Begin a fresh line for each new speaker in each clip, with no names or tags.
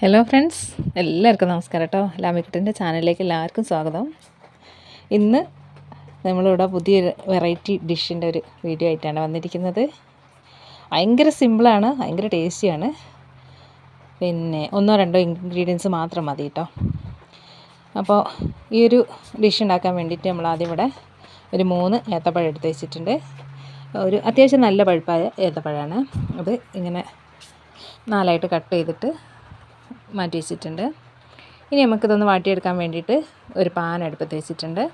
Hello friends എല്ലാവർക്കും നമസ്കാരം കേട്ടോ. ലാമിക്കുട്ടന്റെ ചാനലിലേക്ക് എല്ലാവർക്കും സ്വാഗതം. ഇന്ന് നമ്മളിവിടെ പുതിയൊരു വെറൈറ്റി ഡിഷിന്റെ ഒരു വീഡിയോ ആയിട്ടാണ് വന്നിരിക്കുന്നത്. ഭയങ്കര സിമ്പിളാണ് ഭയങ്കര ടേസ്റ്റിയാണ്. പിന്നെ ഒന്നോ രണ്ടോ ഇൻഗ്രീഡിയൻസ് മാത്രം മതി കേട്ടോ. അപ്പോൾ ഈ ഒരു ഡിഷ് ഉണ്ടാക്കാൻ വേണ്ടിയിട്ട് നമ്മൾ ആദ്യം ഇവിടെ ഒരു മൂന്ന് ഏത്തപ്പഴം എടുത്ത് വെച്ചിട്ടുണ്ട്. ഒരു അത്യാവശ്യം നല്ല പഴുപ്പായ ഏത്തപ്പഴമാണ്. അത് ഇങ്ങനെ നാലായിട്ട് കട്ട് ചെയ്തിട്ട് മാറ്റി വെച്ചിട്ടുണ്ട് ഇനി നമുക്കിതൊന്ന് വാട്ടിയെടുക്കാൻ വേണ്ടിയിട്ട് ഒരു പാൻ അടുപ്പത്ത് വെച്ചിട്ടുണ്ട്.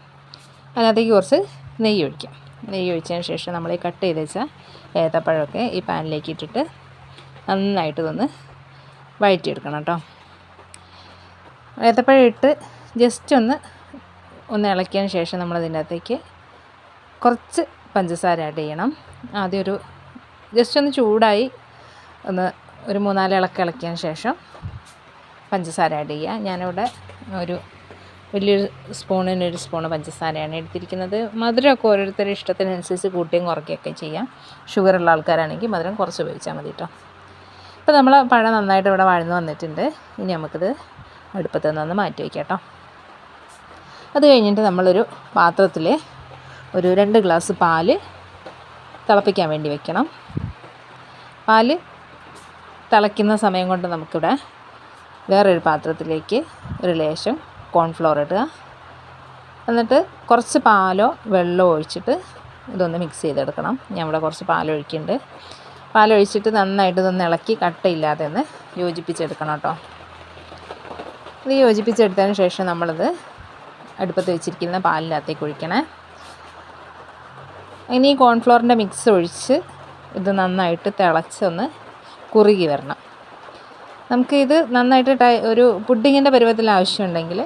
അതിനകത്തേക്ക് കുറച്ച് നെയ്യ് ഒഴിക്കാം. നെയ്യ് ഒഴിച്ചതിന് ശേഷം നമ്മൾ ഈ കട്ട് ചെയ്ത് വെച്ച ഏത്തപ്പഴമൊക്കെ ഈ പാനിലേക്ക് ഇട്ടിട്ട് നന്നായിട്ട് ഇതൊന്ന് വഴറ്റിയെടുക്കണം കേട്ടോ. ഏത്തപ്പഴം ഇട്ട് ജസ്റ്റ് ഒന്ന് ഒന്ന് ഇളക്കിയതിന് ശേഷം നമ്മൾ അതിന്റെ അകത്തേക്ക് കുറച്ച് പഞ്ചസാര ആഡ് ചെയ്യണം. ആദ്യം ഒരു ജസ്റ്റ് ഒന്ന് ചൂടായി ഒന്ന് ഒരു മൂന്നാൽ ഇളക്കി ഇളക്കിയതിന് ശേഷം പഞ്ചസാര ആഡ് ചെയ്യുക. ഞാനിവിടെ ഒരു വലിയൊരു സ്പൂണിന് ഒരു സ്പൂണ് പഞ്ചസാരയാണ് എടുത്തിരിക്കുന്നത്. മധുരമൊക്കെ ഓരോരുത്തരുടെ ഇഷ്ടത്തിനനുസരിച്ച് കൂട്ടിയും കുറയ്ക്കുകയൊക്കെ ചെയ്യാം. ഷുഗർ ഷുഗറുള്ള ആൾക്കാരാണെങ്കിൽ മധുരം കുറച്ച് ഉപയോഗിച്ചാൽ മതി കേട്ടോ. ഇപ്പോൾ നമ്മൾ പഴം നന്നായിട്ട് ഇവിടെ വഴന്ന് വന്നിട്ടുണ്ട്. ഇനി നമുക്കിത് അടുപ്പത്ത് നിന്ന് മാറ്റി വയ്ക്കാം കേട്ടോ. അത് കഴിഞ്ഞിട്ട് നമ്മളൊരു പാത്രത്തിൽ ഒരു രണ്ട് ഗ്ലാസ് പാൽ തിളപ്പിക്കാൻ വേണ്ടി വെക്കണം. പാൽ തിളയ്ക്കുന്ന സമയം കൊണ്ട് നമുക്കിവിടെ വേറൊരു പാത്രത്തിലേക്ക് ഒരു ലേശം കോൺഫ്ലോർ ഇടുക. എന്നിട്ട് കുറച്ച് പാലോ വെള്ളമോ ഒഴിച്ചിട്ട് ഇതൊന്ന് മിക്സ് ചെയ്തെടുക്കണം. ഞാൻ ഇവിടെ കുറച്ച് പാലൊഴിക്കുന്നുണ്ട്. പാലൊഴിച്ചിട്ട് നന്നായിട്ട് ഇതൊന്ന് ഇളക്കി കട്ടയില്ലാതെ ഒന്ന് യോജിപ്പിച്ചെടുക്കണം കേട്ടോ. ഇത് യോജിപ്പിച്ചെടുത്തതിന് ശേഷം നമ്മളത് അടുപ്പത്ത് വെച്ചിരിക്കുന്ന പാലിനകത്തേക്ക് ഒഴിക്കണേ. ഇനി കോൺഫ്ലോറിന്റെ മിക്സ് ഒഴിച്ച് ഇത് നന്നായിട്ട് തിളച്ചൊന്ന് കുറുകി വരണം. നമുക്ക് ഇത് നന്നായിട്ട് ടൈ ഒരു പുഡിങ്ങിന്റെ പരുവത്തിൽ ആവശ്യമുണ്ടെങ്കിൽ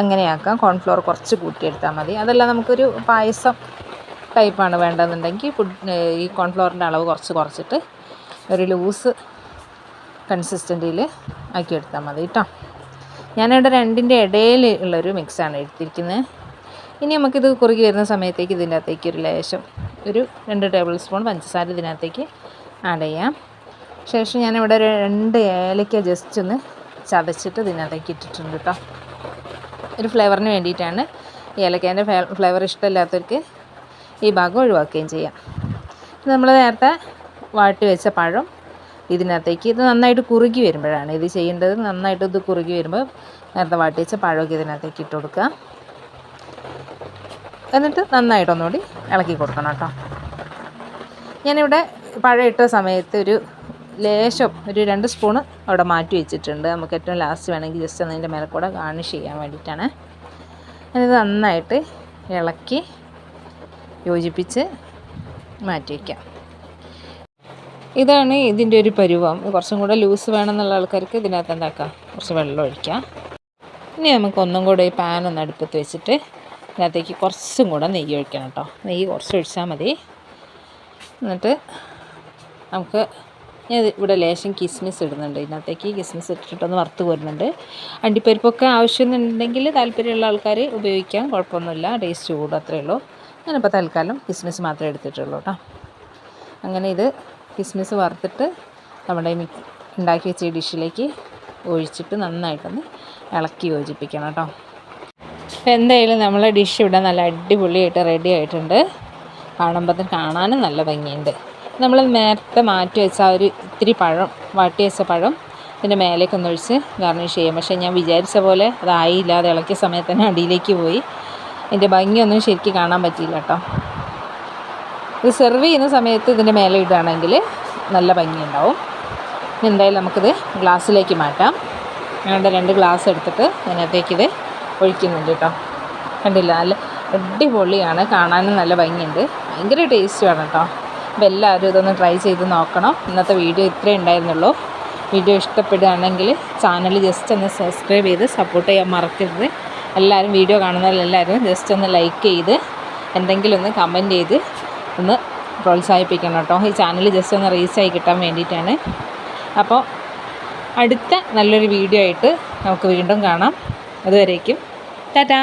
അങ്ങനെയാക്കാം. കോൺഫ്ലോർ കുറച്ച് കൂട്ടിയെടുത്താൽ മതി. അതല്ല നമുക്കൊരു പായസം ടൈപ്പാണ് വേണ്ടതെന്നുണ്ടെങ്കിൽ ഫുഡ് ഈ കോൺഫ്ലോറിന്റെ അളവ് കുറച്ച് കുറച്ചിട്ട് ഒരു ലൂസ് കൺസിസ്റ്റന്റിയിൽ ആക്കിയെടുത്താൽ മതി കേട്ടോ. ഞാനിവിടെ രണ്ടിന്റെ ഇടയിൽ ഉള്ളൊരു മിക്സാണ് എടുത്തിരിക്കുന്നത്. ഇനി നമുക്കിത് കുറുകി വരുന്ന സമയത്തേക്ക് ഇതിന്റെ അകത്തേക്ക് ഒരു ലേശം ഒരു രണ്ട് ടേബിൾ സ്പൂൺ പഞ്ചസാര ഇതിനകത്തേക്ക് ആഡ് ചെയ്യാം. ശേഷം ഞാനിവിടെ ഒരു രണ്ട് ഏലക്ക ജസ്റ്റ് ഒന്ന് ചതച്ചിട്ട് ഇതിനകത്തേക്ക് ഇട്ടിട്ടുണ്ട് കേട്ടോ ഒരു ഫ്ലേവറിന് വേണ്ടിയിട്ടാണ് ഏലക്കേന്റെ ഫ്ലേവർ ഇഷ്ടമില്ലാത്തവർക്ക് ഈ ഭാഗം ഒഴിവാക്കുകയും ചെയ്യാം. നമ്മൾ നേരത്തെ വാട്ടി വെച്ച പഴം ഇതിനകത്തേക്ക് ഇത് നന്നായിട്ട് കുറുകി വരുമ്പോഴാണ് ഇത് ചെയ്യേണ്ടത്. നന്നായിട്ട് ഇത് കുറുകി വരുമ്പോൾ നേരത്തെ വാട്ടി വെച്ച പഴമൊക്കെ ഇതിനകത്തേക്ക് ഇട്ട് കൊടുക്കുക. എന്നിട്ട് നന്നായിട്ടൊന്നുകൂടി ഇളക്കി കൊടുക്കണം കേട്ടോ ഞാനിവിടെ പഴം ഇട്ട സമയത്ത് ഒരു ലേശം ഒരു രണ്ട് സ്പൂണ് അവിടെ മാറ്റി വെച്ചിട്ടുണ്ട്. നമുക്ക് ഏറ്റവും ലാസ്റ്റ് വേണമെങ്കിൽ ജസ്റ്റ് അതിന്റെ മേലെ കൂടെ ഗാർണിഷ് ചെയ്യാൻ വേണ്ടിയിട്ടാണ്. ഇത് നന്നായിട്ട് ഇളക്കി യോജിപ്പിച്ച് മാറ്റി വയ്ക്കാം ഇതാണ് ഇതിന്റെ ഒരു പരുവം. കുറച്ചും കൂടെ ലൂസ് വേണമെന്നുള്ള ആൾക്കാർക്ക് ഇതിനകത്ത് എന്താക്കാം? കുറച്ച് വെള്ളം ഒഴിക്കാം. ഇനി നമുക്ക് ഒന്നും കൂടെ ഈ പാൻ ഒന്ന് അടുപ്പത്ത് വെച്ചിട്ട് ഇതിനകത്തേക്ക് കുറച്ചും കൂടെ നെയ്യ് ഒഴിക്കണം കേട്ടോ. നെയ്യ് കുറച്ച് ഒഴിച്ചാൽ മതി. എന്നിട്ട് നമുക്ക് ഞാൻ ഇവിടെ ലേശം കിസ്മിസ് ഇടുന്നുണ്ട്. ഇതിനകത്തേക്ക് കിസ്മിസ് ഇട്ടിട്ടൊന്ന് വറുത്ത് പോരുന്നുണ്ട് അണ്ടിപ്പരിപ്പൊക്കെ ആവശ്യമുണ്ടെങ്കിൽ താല്പര്യമുള്ള ആൾക്കാർ ഉപയോഗിക്കാം. കുഴപ്പമൊന്നുമില്ല. ടേസ്റ്റ് കൂടും അത്രയേ ഉള്ളൂ. ഞാനിപ്പോൾ തൽക്കാലം കിസ്മിസ് മാത്രമേ എടുത്തിട്ടുള്ളൂ കേട്ടോ. അങ്ങനെ ഇത് കിസ്മിസ് വറുത്തിട്ട് നമ്മുടെ മിക്സ് ഉണ്ടാക്കി വെച്ച ഡിഷിലേക്ക് ഒഴിച്ചിട്ട് നന്നായിട്ടൊന്ന് ഇളക്കി യോജിപ്പിക്കണം കേട്ടോ. അപ്പോൾ എന്തായാലും നമ്മളെ ഡിഷ് ഇവിടെ നല്ല അടിപൊളിയായിട്ട് റെഡി ആയിട്ടുണ്ട്. കാണുമ്പോൾ കാണാനും നല്ല ഭംഗിയുണ്ട്. നമ്മൾ നേരത്തെ മാറ്റി വെച്ച ആ ഒരു ഇത്തിരി പഴം വാട്ടി വെച്ച പഴം ഇതിന്റെ ഒഴിച്ച് ഗാർണിഷ് ചെയ്യാം. പക്ഷേ ഞാൻ വിചാരിച്ച പോലെ അതായില്ല. അത് ഇളക്കിയ സമയത്ത് തന്നെ അടിയിലേക്ക് പോയി. അതിന്റെ ഭംഗിയൊന്നും ശരിക്കും കാണാൻ പറ്റിയില്ല കേട്ടോ. ഇത് സെർവ് ചെയ്യുന്ന സമയത്ത് ഇതിന്റെ മേലെ ഇടുകയാണെങ്കിൽ നല്ല ഭംഗിയുണ്ടാവും. എന്തായാലും നമുക്കിത് ഗ്ലാസ്സിലേക്ക് മാറ്റാം. ഞങ്ങളുടെ രണ്ട് ഗ്ലാസ് എടുത്തിട്ട് അതിനകത്തേക്ക് ഇത് ഒഴിക്കുന്നുണ്ട് കേട്ടോ. കണ്ടില്ല? നല്ല അടിപൊളിയാണ്. കാണാനും നല്ല ഭംഗിയുണ്ട്. ഭയങ്കര ടേസ്റ്റുമാണ് കേട്ടോ. അപ്പോൾ എല്ലാവരും ഇതൊന്ന് ട്രൈ ചെയ്ത് നോക്കണം. ഇന്നത്തെ വീഡിയോ ഇത്രയേ ഉണ്ടായിരുന്നുള്ളൂ. വീഡിയോ ഇഷ്ടപ്പെടുകയാണെങ്കിൽ ചാനൽ ജസ്റ്റ് ഒന്ന് സബ്സ്ക്രൈബ് ചെയ്ത് സപ്പോർട്ട് ചെയ്യാൻ മറക്കരുത്. എല്ലാവരും വീഡിയോ കാണുന്നവരെല്ലാവരും ജസ്റ്റ് ഒന്ന് ലൈക്ക് ചെയ്ത് എന്തെങ്കിലും ഒന്ന് കമന്റ് ചെയ്ത് ഒന്ന് പ്രോത്സാഹിപ്പിക്കണം കേട്ടോ. ഈ ചാനൽ ജസ്റ്റ് ഒന്ന് റീച്ചായി കിട്ടാൻ വേണ്ടിയിട്ടാണ്. അപ്പോൾ അടുത്ത നല്ലൊരു വീഡിയോ ആയിട്ട് നമുക്ക് വീണ്ടും കാണാം. അതുവരേക്കും ടാറ്റാ!